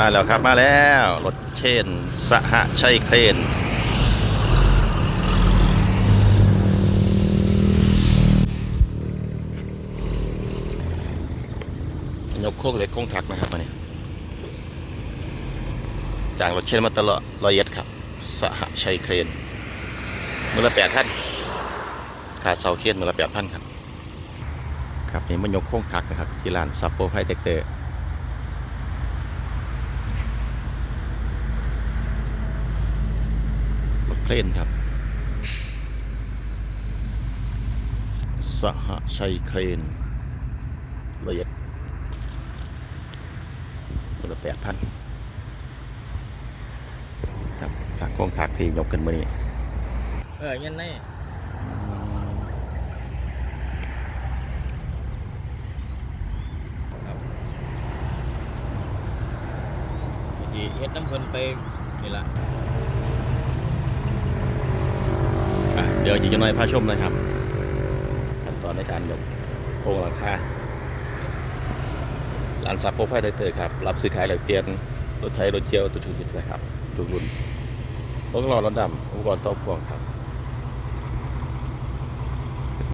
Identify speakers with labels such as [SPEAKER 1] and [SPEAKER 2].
[SPEAKER 1] มาแล้วครับมาแล้วรถเชนสหชัยเครนยกโค้งเล็กโค้งถักนะครับอันนี้จากรถเชนมาตลอดรอยเอ็ดครับ สหชัยเครนมือละแปดพันค่าเสาเครนมือละแปดพันครับ ครับนี่มันยกโค้งถักนะครับที่ร้านซับโปไพเทคเตอร์ รถ เครนครับ สหชัยเครนละเอียดคนละแปดพันครับจากโครงถักที่ยกขึ้นมานี่
[SPEAKER 2] เออยันไงสิเฮ็ดน้ำเพลินไปนี่ละ
[SPEAKER 1] อะเดี๋ยวอีกจะน้อยพาชมนะครับขั้นตอนในการยกโครงหลังคาร้านซับโปรไฟไดเตอร์ครับ รับซื้อขายหลกเปลี่ยนรถไถรถเจียวตัวถือยึดนะครับทุกรุ่นรถกระบะรถดำอุปกรณ์ต่อพ่วงครับ